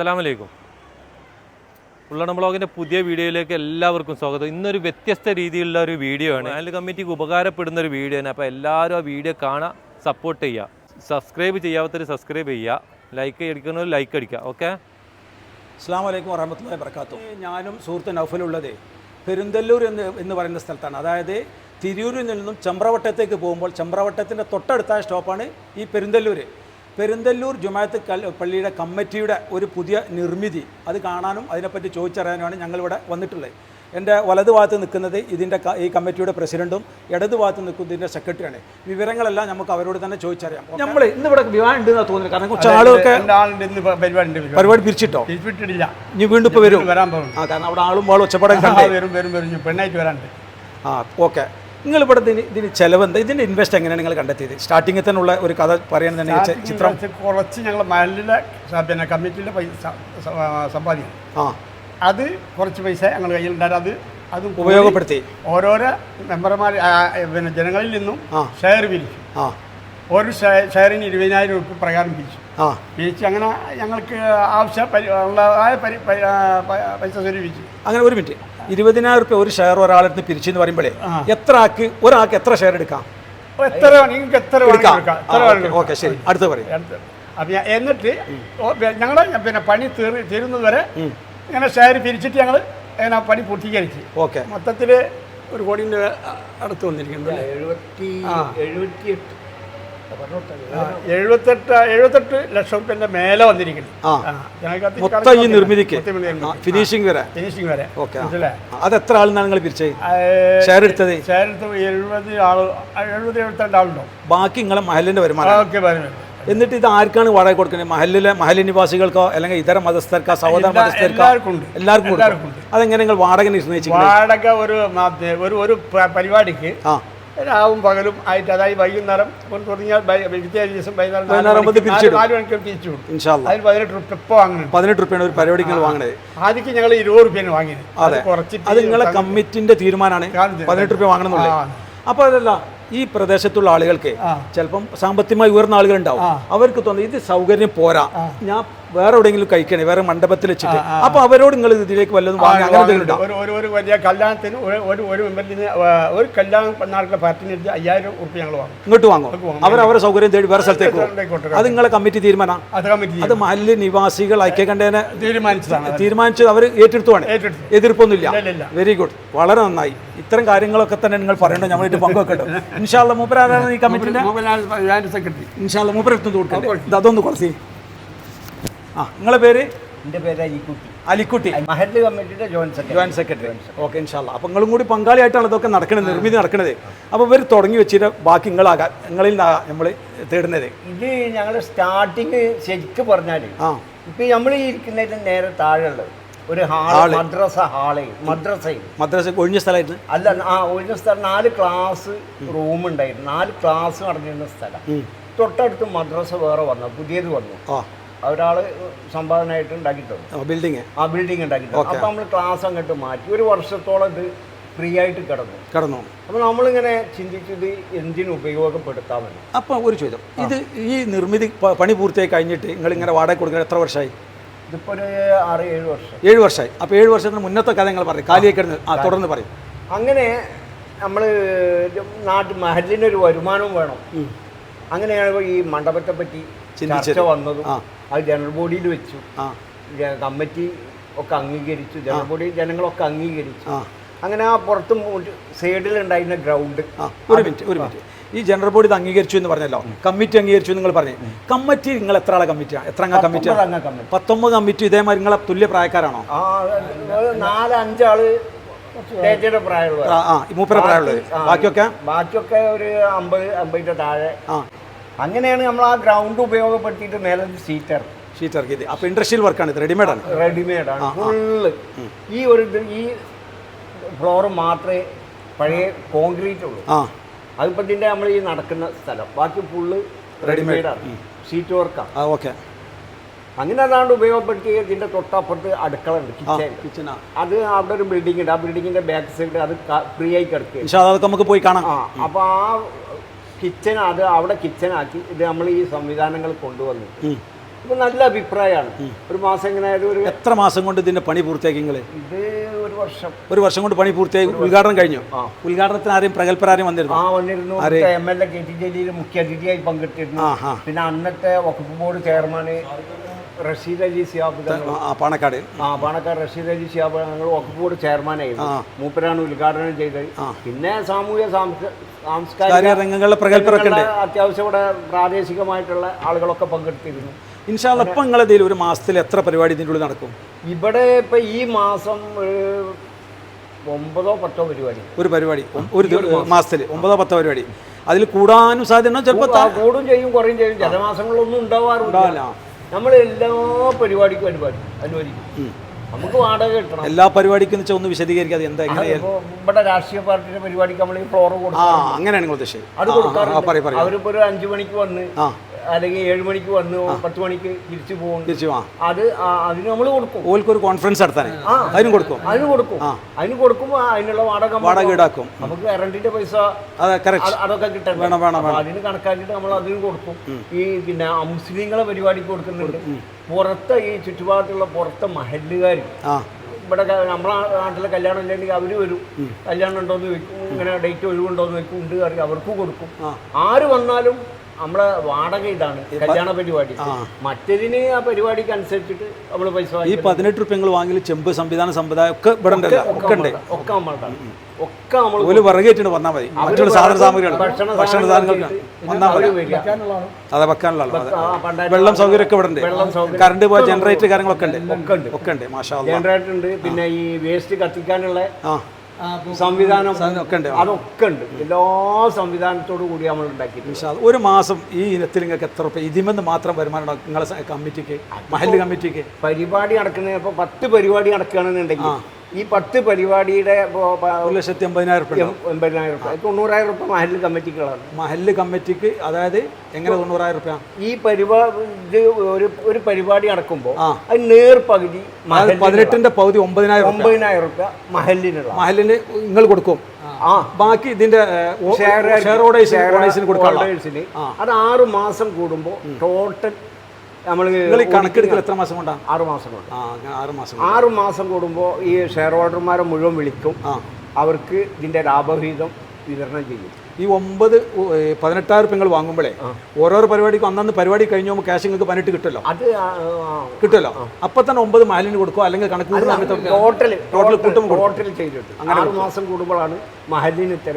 അസ്സലാമലൈക്കും. ഉള്ളണം ബ്ലോഗിന്റെ പുതിയ വീഡിയോയിലേക്ക് എല്ലാവർക്കും സ്വാഗതം. ഇന്നൊരു വ്യത്യസ്ത രീതിയിലുള്ള ഒരു വീഡിയോ ആണ് ചാനൽ കമ്മിറ്റിക്ക് ഉപകാരപ്പെടുന്ന ഒരു വീഡിയോ ആണ്. അപ്പോൾ എല്ലാവരും ആ വീഡിയോ കാണാൻ സപ്പോർട്ട് ചെയ്യുക സബ്സ്ക്രൈബ് ചെയ്യാത്തവർ സബ്സ്ക്രൈബ് ചെയ്യുക ലൈക്ക് അടിക്കുന്നവർ ലൈക്ക് അടിക്കുക ഓക്കെ അസ്സാം വലൈക്കും വറഹമത്തുള്ള വർക്കാത്തു ഞാനും സുഹൃത്ത് നൗഫലുള്ളത് പെരുന്തല്ലൂർ എന്ന് എന്ന് പറയുന്ന സ്ഥലത്താണ്. അതായത് തിരൂരിൽ നിന്നും ചമ്പ്രവട്ടത്തേക്ക് പോകുമ്പോൾ ചമ്പ്രവട്ടത്തിന്റെ തൊട്ടടുത്തായ സ്റ്റോപ്പാണ് ഈ പെരുന്തല്ലൂർ പെരുന്തല്ലൂർ ജുമായത്ത് കൽ പള്ളിയുടെ കമ്മിറ്റിയുടെ ഒരു പുതിയ നിർമ്മിതി. അത് കാണാനും അതിനെപ്പറ്റി ചോദിച്ചറിയാനുമാണ് ഞങ്ങളിവിടെ വന്നിട്ടുള്ളത്. എന്റെ വലതു ഭാഗത്ത് നിൽക്കുന്നത് ഇതിന്റെ ഈ കമ്മിറ്റിയുടെ പ്രസിഡന്റും ഇടതു ഭാഗത്ത് നിൽക്കുന്നതിന്റെ സെക്രട്ടറിയാണ്. വിവരങ്ങളെല്ലാം നമുക്ക് അവരോട് തന്നെ ചോദിച്ചറിയാം. നമ്മൾ ഇന്ന് ഇവിടെ വിവാഹം ഉണ്ടെന്ന് തോന്നുന്നു കാരണം കുറച്ച് ഇന്ന് പരിപാടി പിരിച്ചിട്ടോ? പിരിച്ചിട്ടില്ല. ഇനി വീണ്ടും ഇപ്പോൾ വരും. വരാൻ പോകുന്നു. ആ കാരണം അവിടെ ആളും വാളും ഒച്ചപ്പാടും വരും വരും വരും. പെണ്ണായിട്ട് വരാനുണ്ട്. ആ ഓക്കെ. നിങ്ങൾ ഇവിടെ ഇതിന് ചെലവ് എന്താ ഇതിന്റെ ഇൻവെസ്റ്റ് എങ്ങനെയാണ് നിങ്ങൾ കണ്ടെത്തിയത്? സ്റ്റാർട്ടിങ്ങിൽ ഉള്ള ഒരു കഥ പറയാൻ ചിത്രം കുറച്ച് ഞങ്ങൾ മലിലെ പിന്നെ കമ്മിറ്റിയിലെ പൈസ സമ്പാദിക്കും. ആ. അത് കുറച്ച് പൈസ ഞങ്ങൾ കയ്യിലുണ്ടായിരുന്നു. അത് അത് ഉപയോഗപ്പെടുത്തി. ഓരോരോ മെമ്പർമാർ പിന്നെ ജനങ്ങളിൽ നിന്നും ഷെയർ പിരിച്ചു. ആ. ഒരു ഷെയറിന് ഇരുപതിനായിരം രൂപ പ്രകാരം പിരിച്ചു. ആ. പിരിച്ച് അങ്ങനെ ഞങ്ങൾക്ക് ആവശ്യം ഉള്ളതായ പൈസ സ്വരൂപിച്ചു. അങ്ങനെ ഒരു മിനിറ്റ്. ഇരുപതിനായിരം റുപ്യ ഒരു ഷെയർ ഒരാളെടുത്ത് പിരിച്ചെന്ന് പറയുമ്പോഴേ എത്ര ആക്ക് ഒരാൾക്ക് എത്ര ഷെയർ എടുക്കാം? എത്ര നിങ്ങൾക്ക് എത്ര എടുക്കാം. ഓക്കെ ശരി. അടുത്ത് പറയും. അപ്പം എന്നിട്ട് ഞങ്ങൾ പിന്നെ പണി തീർ തീരുന്നത് വരെ ഇങ്ങനെ ഷെയർ പിരിച്ചിട്ട് ഞങ്ങൾ ആ പണി പൂർത്തീകരിച്ച്. ഓക്കെ. മൊത്തത്തിൽ ഒരു കോടിന്റെ അടുത്ത് വന്നിരിക്കുന്നു എഴുപത്തി ആ. എഴുപത്തെട്ട് എഴുപത്തെട്ട് ലക്ഷം റുപ്യന്റെ മേലെ വന്നിരിക്കുന്നു. മൊത്തം ഈ നിർമ്മിതിക്ക്? നിർമ്മിതി. ഫിനിഷിംഗ് വരെ? ഫിനിഷിംഗ് വരെ? അത് എത്ര ആളെന്നാണ് നിങ്ങൾ പിരിച്ചത്? ഷെയർ എടുത്തത്? ഷെയർ എടുത്ത് എഴുപത് ആൾ എഴുപത് എഴുപത്തിരണ്ട് ആളുണ്ടോ? ബാക്കി നിങ്ങളെ മഹലിന്റെ വരുമാനം. എന്നിട്ട് ഇത് ആർക്കാണ് വാടക കൊടുക്കുന്നത്? മഹലിലെ മഹലി നിവാസികൾക്കോ അല്ലെങ്കിൽ ഇതര മതസ്ഥർക്കോ സഹോദര മതസ്ഥർക്കോ? എല്ലാവർക്കും അതെങ്ങനെ നിങ്ങൾ വാടക നിർണയിച്ചു വാടക ഒരു ഒരു പരിപാടിക്ക് ആ. രാവും പകലും ആയിട്ട് അതായത് വൈകുന്നേരം തുടങ്ങിയാൽ പിറ്റേ ദിവസം വൈകുന്നേരം നാല് വൈകുന്നേരം ആകുമ്പോൾ മണിക്ക് പിരിച്ചിടും. നാല് മണിക്ക് പിരിച്ചു വിടും. പതിനെട്ട് റുപ്യ ഇപ്പോൾ വാങ്ങുന്നുണ്ട് പതിനെട്ട് റുപ്യാണ് ഒരു പരിപാടിക്ക് വാങ്ങണത് ആദ്യം ഞങ്ങൾ ഇരുപത് റുപ്യാണ് വാങ്ങിയത്. അതെ കുറച്ചിട്ട് അത് നിങ്ങളെ കമ്മിറ്റിന്റെ തീരുമാനമാണ്. പതിനെട്ട് റുപ്യ വാങ്ങണമെന്നുള്ളത് അപ്പൊ അപ്പോൾ അതല്ല ഈ പ്രദേശത്തുള്ള ആളുകൾക്ക്. ചിലപ്പം സാമ്പത്തികമായി ഉയർന്ന ആളുകൾ ഉണ്ടാവും അവർക്ക് തോന്നുന്നു ഇത് സൗകര്യം പോരാ. ഞാൻ വേറെ എവിടെയെങ്കിലും കഴിക്കണേ വേറെ മണ്ഡപത്തിൽ വെച്ചിട്ട്. അപ്പൊ അവരോട് നിങ്ങൾ ഇതിലേക്ക് വല്ലതും വാങ്ങി അങ്ങനെ ഒരു ഒരു വലിയ കല്യാണത്തിന് ഒരു- ഒരു മെമ്പറിന് ഒരു കല്യാണം പെണ്ണാളുടെ പാർട്ടിന് എടുത്ത് അയ്യായിരം റുപ്യ ഞങ്ങൾ വാങ്ങും. ഇങ്ങോട്ട് വാങ്ങും. അവർ അവരെ സൗകര്യം തേടി വേറെ സ്ഥലത്തേക്ക് അത് നിങ്ങളെ കമ്മിറ്റി തീരുമാനം? അത് മഹല്ല് നിവാസികൾ ഐക്യകണ്ഠേന തീരുമാനിച്ചതാണ് തീരുമാനിച്ചത് അവർ ഏറ്റെടുത്തുവാണ് ഏറ്റെടുത്തു. എതിർപ്പൊന്നുമില്ല. വെരി ഗുഡ് വളരെ നന്നായി. ഇത്തരം കാര്യങ്ങളൊക്കെ തന്നെ നിങ്ങൾ പറയണ്ടോ ഞങ്ങളായിട്ട് പങ്കുവെക്കട്ടോ ഇൻഷാല്ല മൂപ്പരാരാണ് ഈ കമ്മിറ്റിന്റെ സെക്രട്ടറി ഇൻഷാല്ല കൊടുക്കട്ടെ ഇത് അതൊന്ന് കുറച്ച് ആ നിങ്ങളെ പേര്? എന്റെ പേര് അലിക്കുട്ടി. അലിക്കുട്ടി. മഹല്ല് കമ്മിറ്റിയുടെ joint secretary joint secretary okay ഇൻഷാല്ല അപ്പോൾ നിങ്ങളും കൂടി പങ്കാളിയായിട്ടാണ് ഇതൊക്കെ നടക്കുന്നത് നിർമ്മിതി നടക്കുന്നത് അപ്പോൾ ഇവർ തുടങ്ങി വെച്ചിട്ട് ബാക്കി നിങ്ങളാകാം നിങ്ങളിൽ നിന്നാകാം നമ്മൾ തേടുന്നത്. ഇത് ഞങ്ങളുടെ സ്റ്റാർട്ടിങ് ശരിക്കും പറഞ്ഞാൽ ഇപ്പൊ നമ്മൾ ഇരിക്കുന്നതിന് നേരെ താഴെയുള്ളത് ഒരു ഹാൾ ഹാൾ. മദ്രസ ഹാൾ മദ്രസ. മദ്രസ ഒഴിഞ്ഞ സ്ഥലമായിരുന്നു? അല്ല ആ ഒഴിഞ്ഞ സ്ഥലം നാല് ക്ലാസ് റൂം ഉണ്ടായിരുന്നു. നാല് ക്ലാസ് നടന്നിരുന്ന സ്ഥലം. തൊട്ടടുത്ത് മദ്രസ വേറെ വന്നു പുതിയത് വന്നു. ആ ഒരാൾ സംഭാവനയായിട്ട് ഉണ്ടാക്കി തന്നു ബിൽഡിങ് ആ ബിൽഡിംഗ് ഉണ്ടാക്കി തന്നു അപ്പൊ നമ്മൾ ക്ലാസ് അങ്ങോട്ട് മാറ്റി. ഒരു വർഷത്തോളം ഇത് ഫ്രീ ആയിട്ട് കിടന്നു. കിടന്നു. അപ്പോൾ നമ്മളിങ്ങനെ ചിന്തിച്ചത് എന്തിനു ഉപയോഗപ്പെടുത്താമെന്ന് അപ്പോൾ ഒരു ചോദ്യം. ഇത് ഈ നിർമ്മിതി പണി പൂർത്തിയായി കഴിഞ്ഞിട്ട് നിങ്ങൾ ഇങ്ങനെ വാടക കൊടുക്കുന്നത് എത്ര വർഷമായി? ഇതിപ്പോൾ ഒരു ആറ് ഏഴ് വർഷം. ഏഴ് വർഷമായി. അപ്പോൾ ഏഴ് വർഷത്തിന് മുന്നത്തെ കഥ നിങ്ങൾ പറയും. കാലിയൊക്കെ കിടന്ന്. ആ തുടർന്ന് പറയും. അങ്ങനെ നമ്മൾ നാട്ടിൽ മഹലിനൊരു വരുമാനവും വേണം. അങ്ങനെയാണ് ഈ മണ്ഡപത്തെ പറ്റി. ചർച്ച വന്നതും. അത് ജനറൽ ബോഡിയിൽ വെച്ചു. കമ്മിറ്റി ഒക്കെ അംഗീകരിച്ചു. ജനറൽ ബോഡി ജനങ്ങളൊക്കെ അംഗീകരിച്ചു. അങ്ങനെ ആ പുറത്ത് സൈഡിലുണ്ടായിരുന്ന ഗ്രൗണ്ട് ഒരു മിനിറ്റ് ഒരു മിനിറ്റ് ഈ ജനറൽ ബോഡി ഇത് അംഗീകരിച്ചു എന്ന് പറഞ്ഞല്ലോ. കമ്മിറ്റി അംഗീകരിച്ചു നിങ്ങൾ പറഞ്ഞു. കമ്മിറ്റി നിങ്ങൾ എത്ര ആളെ കമ്മിറ്റിയാ എത്ര അംഗ കമ്മിറ്റി? പത്തൊമ്പത് കമ്മിറ്റി. ഇതേമാതിരി നിങ്ങളെ തുല്യ പ്രായക്കാരാണോ? ആ ഒരു നാല് അഞ്ചാൾ ചേച്ചിയുടെ പ്രായമുള്ള ആ മൂപ്പര പ്രായമുള്ളത്. ബാക്കിയൊക്കെ? ബാക്കിയൊക്കെ ഒരു അമ്പത് അമ്പതിന്റെ താഴെ. ആ. അങ്ങനെയാണ് നമ്മൾ ആ ഗ്രൗണ്ട് ഉപയോഗപ്പെടുത്തിയിട്ട് മേലെ സീറ്റ് ഇറക്കി. ഷീറ്റ് ഇറക്കിയത്. അപ്പോൾ ഇൻഡസ്ട്രിയൽ വർക്കാണ് ഇത്. റെഡിമെയ്ഡ് ആണ്. റെഡിമെയ്ഡ് ആണ്. ഫുള്ള് ഈ ഒരു ഇത് ഈ ഫ്ലോർ മാത്രമേ പഴയ കോൺക്രീറ്റ് ഉള്ളൂ. ആ. അതിപ്പോൾ ഇതിന്റെ നമ്മൾ ഈ നടക്കുന്ന സ്ഥലം. ബാക്കി ഫുള്ള് റെഡിമെയ്ഡ് ആണ്. ഷീറ്റ് വർക്കാണ് ആ ഓക്കെ അങ്ങനെ അതാണ്ട് ഉപയോഗപ്പെടുത്തി ഇതിന്റെ തൊട്ടപ്പുറത്ത് അടുക്കള ഉണ്ട് കിച്ചൺ അത് അവിടെ ഒരു ബിൽഡിംഗ് ഉണ്ട്. ആ ബിൽഡിങ്ങിന്റെ ബാക്ക് സൈഡ് അത് ഫ്രീ ആയി കിടക്കുക അപ്പൊ നമുക്ക് പോയി കാണാം. ആ അപ്പോൾ ആ കിച്ചൺ അത് അവിടെ കിച്ചണാക്കി ഇത് നമ്മൾ ഈ സംവിധാനങ്ങൾ കൊണ്ടുവന്നു ഇപ്പൊ നല്ല അഭിപ്രായമാണ്. ഒരു മാസം ഇങ്ങനെ ഒരു എത്ര മാസം കൊണ്ട് ഇതിന്റെ പണി പൂർത്തിയാക്കി നിങ്ങൾ ഇത് ഒരു വർഷം. ഒരു വർഷം കൊണ്ട് പണി പൂർത്തിയായി. ഉദ്ഘാടനം കഴിഞ്ഞു. ഉദ്ഘാടനത്തിന് ആരെയും പ്രഗത്ഭരാരെയും വന്നിരുന്നു? ആ വന്നിരുന്നു. M L A K T Jaleel മുഖ്യ അതിഥിയായി പങ്കെടുത്തിരുന്നു പിന്നെ അന്നത്തെ വകുപ്പ് ബോർഡ് ചെയർമാന് റഷീദ് അലി സിയാബ് തങ്ങൾ പാണക്കാട്. ആ പാണക്കാട് റഷീദ് അലി ഷിയാബ് ഞങ്ങൾ വകുപ്പ് ബോർഡ് ചെയർമാനായിരുന്നു. മൂപ്പരാണ് ഉദ്ഘാടനം ചെയ്തത്. പിന്നെ സാമൂഹ്യ സാംസ്കാരിക രംഗങ്ങളിലെ പ്രഗത്ഭരൊക്കെ അത്യാവശ്യം ഇവിടെ പ്രാദേശികമായിട്ടുള്ള ആളുകളൊക്കെ പങ്കെടുത്തിരുന്നു. ഇൻഷാല്ല ഇപ്പം നിങ്ങളതിൽ ഒരു മാസത്തിൽ എത്ര പരിപാടി ഇതിന്റെ ഉള്ളിൽ നടക്കും? ഇവിടെ ഇപ്പൊ ഈ മാസം ഒമ്പതോ പത്തോ പരിപാടി. ഒരു പരിപാടി. ഒരു മാസത്തിൽ ഒമ്പതോ പത്തോ പരിപാടി. അതിൽ കൂടാനും സാധ്യത ചിലപ്പോൾ കൂടും ചെയ്യും കുറയും ചെയ്യും. ചില മാസങ്ങളൊന്നും ഉണ്ടാവാറുണ്ടാവില്ല. നമ്മൾ എല്ലാ പരിപാടിക്കും അനുപാടി അനുവദിക്കും. നമുക്ക് വാടക കിട്ടണം. എല്ലാ പരിപാടിക്കും എന്ന് വെച്ചാൽ ഒന്ന് വിശദീകരിക്കാതെ എന്താ ഇവിടെ രാഷ്ട്രീയ പാർട്ടിയുടെ പരിപാടിക്ക് നമ്മൾ ഈ ഫ്ലോർ കൊടുക്കും അങ്ങനെയാണ് നിങ്ങൾ ഉദ്ദേശിച്ചത് അത് കൊടുക്കാറുണ്ട്. അവരിപ്പോ ഒരു അഞ്ചു മണിക്ക് വന്ന് ആ. അല്ലെങ്കിൽ ഏഴ് മണിക്ക് വന്ന് പത്ത് മണിക്ക് തിരിച്ചു പോകും. തിരിച്ചു ആ അത് അതിന് നമ്മൾ കൊടുക്കും. ഓൽക്ക് ഒരു കോൺഫറൻസ് നടത്താൻ അതിന് കൊടുക്കും. അതിന് കൊടുക്കും. അതിന് കൊടുക്കുമ്പോൾ അതിനുള്ള വാടക വാടക ഈടാക്കും. നമുക്ക് കറണ്ടിന്റെ പൈസ അതൊക്കെ കിട്ടണം വേണം, വേണം, അതിന് കണക്കാക്കിയിട്ട് നമ്മൾ അതിന് കൊടുക്കും. ഈ പിന്നെ മുസ്ലിങ്ങളെ പരിപാടിക്ക് കൊടുക്കുന്നുണ്ട്. പുറത്തെ ഈ ചുറ്റുപാടത്തുള്ള പുറത്തെ മഹല്ലുകാർ ഇവിടെ നമ്മളെ നാട്ടിലെ കല്യാണം ഇല്ലെങ്കിൽ അവർ വരും. കല്യാണം ഉണ്ടോ എന്ന് വെക്കും ഇങ്ങനെ ഡേറ്റ് ഒഴിവുണ്ടോ എന്ന് വെക്കും ഉണ്ട് അവർക്കും കൊടുക്കും. ആര് വന്നാലും നമ്മളെ വാടക ഇതാണ്. കല്യാണ പരിപാടി. മറ്റേതിന് ആ പരിപാടിക്ക് അനുസരിച്ചിട്ട് നമ്മൾ പൈസ ഈ. പതിനെട്ട് റുപ്യങ്ങൾ വാങ്ങി ചെമ്പ് സംവിധാന സമ്പ്രദായം ഒക്കെ ഇവിടെ ഉണ്ടല്ലോ ഒക്കെ ഉണ്ട്. ഒക്കെ നമ്മളുടെ ഒക്കെ നമ്മൾ ഒരു വിറകേറ്റിട്ട് വന്നാൽ മതി. മറ്റുള്ള സാധന സാമഗ്രികൾ. ഭക്ഷണ സാധനങ്ങൾ വന്നാൽ മതി. അതെ വെക്കാനുള്ള വെള്ളം സൗകര്യം ഒക്കെ ഇവിടെ ഉണ്ട്. കറണ്ട് പോയ ജനറേറ്റർ കാര്യങ്ങളൊക്കെ ഉണ്ട്. ഒക്കെ ഉണ്ട്. ഒക്കെ ഉണ്ട്. മാഷാ ജനറേറ്റർ ഉണ്ട്. പിന്നെ ഈ വേസ്റ്റ് കത്തിക്കാനുള്ള സംവിധാനം ഒക്കെ ഉണ്ട്. അതൊക്കെ ഉണ്ട്. എല്ലാ സംവിധാനത്തോടു കൂടി നമ്മൾ ഉണ്ടാക്കി. ഒരു മാസം ഈ ഇനത്തിൽ നിങ്ങൾക്ക് എത്ര റുപ്യ ഇതിമെന്ന് മാത്രം വരുമാനം നിങ്ങളെ കമ്മിറ്റിക്ക് മഹല്ല് കമ്മിറ്റിക്ക്? പരിപാടി നടക്കുന്ന ഇപ്പൊ പത്ത് പരിപാടി നടക്കുകയാണെന്നുണ്ടെങ്കിൽ ഈ പത്ത് പരിപാടിയുടെ ഒരു ലക്ഷത്തി എൺപതിനായിരം രൂപ. എൺപതിനായിരം രൂപ തൊണ്ണൂറായിരം രൂപ മഹല്ല് കമ്മിറ്റികളാണ് മഹല്ല് കമ്മിറ്റിക്ക് അതായത് എങ്ങനെ തൊണ്ണൂറായിരം രൂപ ഈ പരിപാടി ഒരു ഒരു പരിപാടി നടക്കുമ്പോൾ. അത് നേർ പകുതി പതിനെട്ടിന്റെ പകുതി ഒമ്പതിനായിരം ഒമ്പതിനായിരം രൂപ മഹല്ലിനുള്ള മഹലിന് നിങ്ങൾ കൊടുക്കും. ബാക്കി ഇതിന്റെ ഷെയർ ഓടേഴ്സിന് കൊടുക്കാനുള്ള. അത് ആറ് മാസം കൂടുമ്പോൾ ടോട്ടൽ നമ്മൾ നിങ്ങൾ ഈ കണക്കെടുക്കൽ എത്ര മാസം കൊണ്ടാണ് ആറ് മാസം കൊണ്ട്. ആറ് മാസം ആറ് മാസം കൂടുമ്പോൾ ഈ ഷെയർ ഹോൾഡർമാരെ മുഴുവൻ വിളിക്കും. അവർക്ക് ഇതിന്റെ ലാഭവിഹിതം വിതരണം ചെയ്യും. ഈ ഒമ്പത് പതിനെട്ടായിരം റുപ്യ നിങ്ങൾ വാങ്ങുമ്പോഴേ ഓരോരോ പരിപാടിക്കും അന്നന്ന് പരിപാടി കഴിഞ്ഞ് പോകുമ്പോൾ ക്യാഷ് നിങ്ങൾക്ക് പതിനെട്ട് കിട്ടുമല്ലോ അത് കിട്ടുമല്ലോ അപ്പൊ തന്നെ ഒമ്പത് മാലിന് കൊടുക്കുക അല്ലെങ്കിൽ കണക്ക് ടോട്ടൽ ടോട്ടൽ കൂട്ടുമ്പോൾ. ടോട്ടൽ ചെയ്തിട്ട്. ആറ് മാസം കൂടുമ്പോഴാണ് മഹലിന് ഇത്ര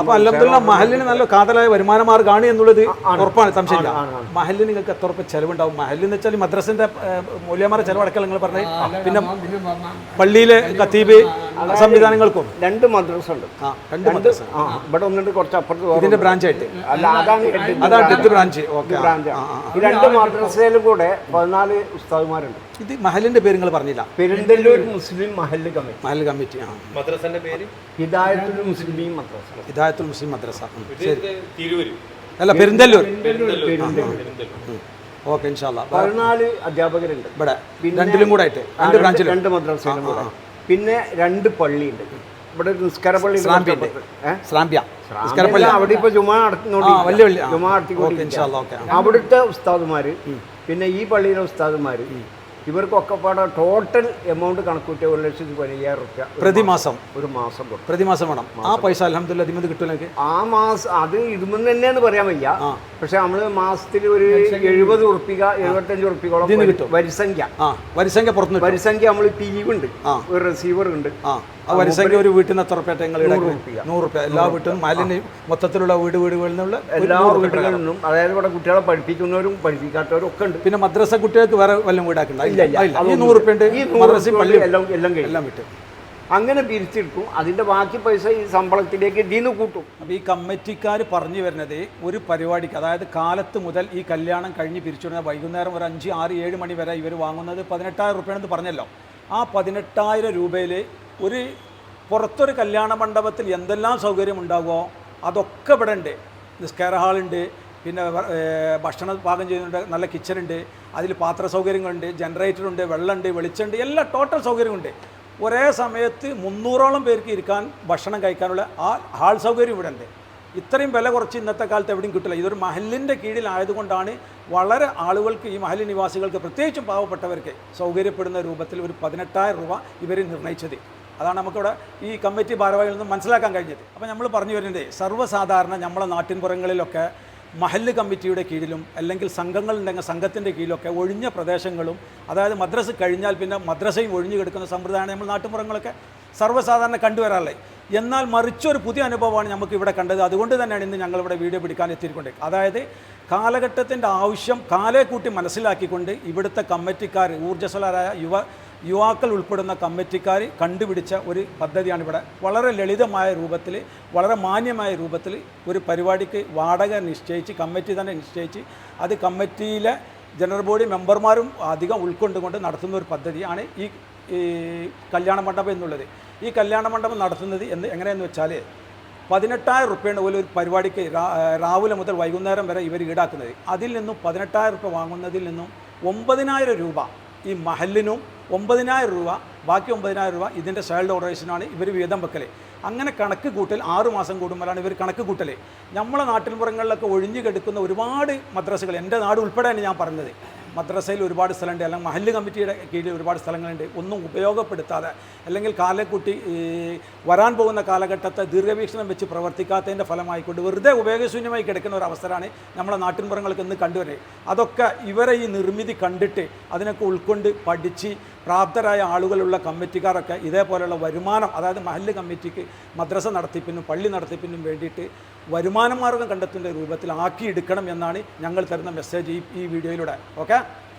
അപ്പൊ അല്ലംതുള്ള മഹലിന് നല്ല കാതലായ വരുമാന മാർഗമാണ് എന്നുള്ളത് ഉറപ്പാണ് സംശയമില്ല. മഹലിന് നിങ്ങൾക്ക് എത്ര ഉറപ്പ് ചെലവുണ്ടാവും? മഹലിൽ എന്ന് വെച്ചാൽ മദ്രസിന്റെ മൂല്യമാരെ ചെലവടക്കാൻ നിങ്ങൾ പറഞ്ഞത് പിന്നെ പള്ളിയിലെ കത്തീബ് സംവിധാനങ്ങൾക്കും? രണ്ട് മദ്രസ ഉണ്ട് ആ രണ്ട് മദ്രസ. ആ ഇവിടെ ഒന്നുണ്ട് കുറച്ച് അപ്പുറത്ത് ഇതിന്റെ ബ്രാഞ്ച് ആയിട്ട് അല്ല അതാണ് അതാണ് ബ്രാഞ്ച്. Okay branch. രണ്ട് മദ്രസയിലും കൂടെ പതിനാല് ഉസ്താദുമാരുണ്ട്. ഇത് മഹലിന്റെ പേര് നിങ്ങൾ പറഞ്ഞില്ല. പെരിന്തല്ലൂർ മുസ്ലിം മഹല്ല് കമ്മിറ്റി. മഹൽ കമ്മിറ്റി ആ. മദ്രസന്റെ പേര്? ഹിദായത്തുൽ മുസ്ലിം മദ്രസ. ഹിദായത്തുൽ മുസ്ലിം മദ്രസ. ശരി. തിരൂർ അല്ല പെരിന്തല്ലൂർ. പെരിന്തല്ലൂർ ഓക്കെ ഇൻഷാല്ല പതിനാല് അധ്യാപകരുണ്ട്. ഇവിടെ രണ്ടിലും കൂടെ ആയിട്ട്. രണ്ട് ബ്രാഞ്ചിലും രണ്ട് മദ്രസയിലും പിന്നെ രണ്ട് പള്ളിയുണ്ട്. ഇവിടെ ഒരു നിസ്കാര പള്ളി പള്ളി അവിടെ ഇപ്പൊ ജുമാ. നടത്തിക്കൊണ്ടിരിക്കുകയാണ്. അവിടുത്തെ ഉസ്താദുമാര് പിന്നെ ഈ പള്ളിയിലെ ഉസ്താദുമാര് ഇവർക്കൊക്കെ പാടെ ടോട്ടൽ എമൗണ്ട് കണക്കൂട്ടിയ ഒരു ലക്ഷത്തി പതിനയ്യായിരം റുപ്യ. പ്രതിമാസം. ഒരു മാസം കൊടുക്കും. പ്രതിമാസം വേണം. ആ പൈസ അലഹമില്ല അതിമത് കിട്ടും എനിക്ക് ആ മാസം അത് ഇതുമെന്ന് തന്നെയെന്ന് പറയാൻ വയ്യ. പക്ഷെ നമ്മൾ മാസത്തിൽ ഒരു എഴുപത് ഉറുപ്പിക എഴുപത്തഞ്ച് ഉറുപ്പികോളം. വരിസംഖ്യ. ആ വരിസംഖ്യ പുറത്തുനിന്ന് കിട്ടും. വരിസംഖ്യ നമ്മൾ പിരിവുണ്ട്. ഒരു റിസീവർ ഉണ്ട്. വരിസംഖ്യ ഒരു വീട്ടിൽ നിന്ന് എത്ര റുപ്യ നിങ്ങൾ നൂറ് റുപ്യ. എല്ലാ വീട്ടിലും മാലിന്യം മൊത്തത്തിലുള്ള വീട് വീടുകളിൽ നിന്നുള്ള എല്ലാ വീടുകളിൽ നിന്നും അതായത് ഇവിടെ കുട്ടികളെ പഠിപ്പിക്കുന്നവരും പഠിപ്പിക്കാത്തവരും ഒക്കെ ഉണ്ട്. പിന്നെ മദ്രസ കുട്ടികൾക്ക് വേറെ വല്ലതും വീടാക്കണ്ട. ഈ നൂറ് റുപ്യ ഉണ്ട്. മദ്രസയും എല്ലാം എല്ലാം എല്ലാം വിട്ട്. അങ്ങനെ പിരിച്ചെടുക്കും അതിന്റെ ബാക്കി പൈസ ഈ ശമ്പളത്തിലേക്ക് ഇതിന്ന് കൂട്ടും. അപ്പോൾ ഈ കമ്മിറ്റിക്കാർ പറഞ്ഞു വരുന്നത് ഒരു പരിപാടിക്ക് അതായത് കാലത്ത് മുതൽ ഈ കല്യാണം കഴിഞ്ഞ് പിരിച്ചുവിടുന്ന വൈകുന്നേരം ഒരു അഞ്ച് ആറ് ഏഴ് മണി വരെ ഇവർ വാങ്ങുന്നത് പതിനെട്ടായിരം റുപ്യാണെന്ന് പറഞ്ഞല്ലോ. ആ പതിനെട്ടായിരം രൂപയിൽ ഒരു പുറത്തൊരു കല്യാണ മണ്ഡപത്തിൽ എന്തെല്ലാം സൗകര്യം ഉണ്ടാകുമോ അതൊക്കെ ഇവിടെ ഉണ്ട് നിസ്കാര ഹാളുണ്ട് പിന്നെ ഭക്ഷണ പാകം ചെയ്യുന്നുണ്ട് നല്ല കിച്ചണുണ്ട് അതിൽ പാത്ര സൗകര്യങ്ങളുണ്ട് ജനറേറ്ററുണ്ട് വെള്ളമുണ്ട് വെളിച്ചമുണ്ട് എല്ലാ ടോട്ടൽ സൗകര്യമുണ്ട് ഒരേ സമയത്ത് മുന്നൂറോളം പേർക്ക് ഇരിക്കാൻ ഭക്ഷണം കഴിക്കാനുള്ള ആ ഹാൾ സൗകര്യം ഇവിടെ ഉണ്ട് ഇത്രയും വില കുറച്ച് ഇന്നത്തെ കാലത്ത് എവിടെയും കിട്ടില്ല. ഇതൊരു മഹലിന്റെ കീഴിലായതുകൊണ്ടാണ് വളരെ ആളുകൾക്ക് ഈ മഹലി നിവാസികൾക്ക് പ്രത്യേകിച്ചും പാവപ്പെട്ടവർക്ക് സൗകര്യപ്പെടുന്ന രൂപത്തിൽ ഒരു പതിനെട്ടായിരം രൂപ ഇവർ നിർണയിച്ചത് അതാണ് നമുക്കിവിടെ ഈ കമ്മിറ്റി ഭാരവാഹിയിൽ നിന്ന് മനസ്സിലാക്കാൻ കഴിഞ്ഞത്. അപ്പോൾ നമ്മൾ പറഞ്ഞു വരുന്നത് സർവസാധാരണ നമ്മളെ നാട്ടിൻപുറങ്ങളിലൊക്കെ മഹല്ല് കമ്മിറ്റിയുടെ കീഴിലും അല്ലെങ്കിൽ സംഘങ്ങളുണ്ടെങ്കിൽ സംഘത്തിന്റെ കീഴിലൊക്കെ ഒഴിഞ്ഞ പ്രദേശങ്ങളും അതായത് മദ്രസ് കഴിഞ്ഞാൽ പിന്നെ മദ്രസയും ഒഴിഞ്ഞു കിടക്കുന്ന സമ്പ്രദായമാണ് നമ്മൾ നാട്ടുമ്പുറങ്ങളൊക്കെ സർവസാധാരണ കണ്ടുവരാറുള്ളത് എന്നാൽ മറിച്ചൊരു പുതിയ അനുഭവമാണ് നമുക്ക് ഇവിടെ കണ്ടത്. അതുകൊണ്ട് തന്നെയാണ് ഇന്ന് ഞങ്ങളിവിടെ വീഡിയോ പിടിക്കാൻ എത്തിയിട്ടുണ്ട് അതായത് കാലഘട്ടത്തിന്റെ ആവശ്യം കാലേക്കൂട്ടി കൂട്ടി മനസ്സിലാക്കിക്കൊണ്ട് ഇവിടുത്തെ കമ്മിറ്റിക്കാർ ഊർജസ്വലരായ യുവ യുവാക്കൾ ഉൾപ്പെടുന്ന കമ്മിറ്റിക്കാർ കണ്ടുപിടിച്ച ഒരു പദ്ധതിയാണ് ഇവിടെ. വളരെ ലളിതമായ രൂപത്തിൽ വളരെ മാന്യമായ രൂപത്തിൽ ഒരു പരിപാടിക്ക് വാടക നിശ്ചയിച്ച് കമ്മിറ്റി തന്നെ നിശ്ചയിച്ച് അത് കമ്മിറ്റിയിലെ ജനറൽ ബോഡി മെമ്പർമാരും അധികം ഉൾക്കൊണ്ടുകൊണ്ട് നടത്തുന്ന ഒരു പദ്ധതിയാണ് ഈ കല്യാണ മണ്ഡപം എന്നുള്ളത്. ഈ കല്യാണ മണ്ഡപം നടത്തുന്നത് എന്ന് എങ്ങനെയെന്ന് വെച്ചാൽ പതിനെട്ടായിരം റുപ്യയാണ് പോലെ ഒരു പരിപാടിക്ക് രാവിലെ മുതൽ വൈകുന്നേരം വരെ ഇവർ ഈടാക്കുന്നത്. അതിൽ നിന്നും പതിനെട്ടായിരം റുപ്യ വാങ്ങുന്നതിൽ നിന്നും ഒമ്പതിനായിരം രൂപ ഈ മഹലിനും ഒമ്പതിനായിരം രൂപ ബാക്കി ഒമ്പതിനായിരം രൂപ ഇതിന്റെ ചൈൽഡ് ഓർഡറേഷനാണ് ഇവർ വീതം വെക്കൽ അങ്ങനെ കണക്ക് കൂട്ടൽ ആറ് മാസം കൂടുമ്പോഴാണ് ഇവർ കണക്ക് കൂട്ടൽ നമ്മളെ നാട്ടിൻപുറങ്ങളിലൊക്കെ ഒഴിഞ്ഞു കിടക്കുന്ന ഒരുപാട് മദ്രസകൾ എന്റെ നാട് ഉൾപ്പെടെയാണ് ഞാൻ പറഞ്ഞത്. മദ്രസയിൽ ഒരുപാട് സ്ഥലമുണ്ട് അല്ലെങ്കിൽ മഹല്ല് കമ്മിറ്റിയുടെ കീഴിൽ ഒരുപാട് സ്ഥലങ്ങളുണ്ട്. ഒന്നും ഉപയോഗപ്പെടുത്താതെ അല്ലെങ്കിൽ കാലക്കുട്ടി വരാൻ പോകുന്ന കാലഘട്ടത്തെ ദീർഘവീക്ഷണം വെച്ച് പ്രവർത്തിക്കാത്തതിന്റെ ഫലമായിക്കൊണ്ട് വെറുതെ ഉപയോഗശൂന്യമായി കിടക്കുന്ന ഒരു അവസരമാണ് നമ്മളെ നാട്ടിൻപുറങ്ങൾക്ക് ഇന്ന് കണ്ടുവരുന്നത്. അതൊക്കെ ഇവരെ ഈ നിർമ്മിതി കണ്ടിട്ട് അതിനൊക്കെ ഉൾക്കൊണ്ട് പഠിച്ച് പ്രാപ്തരായ ആളുകളുള്ള കമ്മിറ്റിക്കാരൊക്കെ ഇതേപോലെയുള്ള വരുമാനം അതായത് മഹല്ല് കമ്മിറ്റിക്ക് മദ്രസ നടത്തിപ്പിനും പള്ളി നടത്തിപ്പിനും വേണ്ടിയിട്ട് വരുമാന മാർഗം കണ്ടെത്തുന്ന രൂപത്തിൽ ആക്കിയെടുക്കണം എന്നാണ് ഞങ്ങൾ തരുന്ന മെസ്സേജ് ഈ ഈ വീഡിയോയിലൂടെ. ഓക്കെ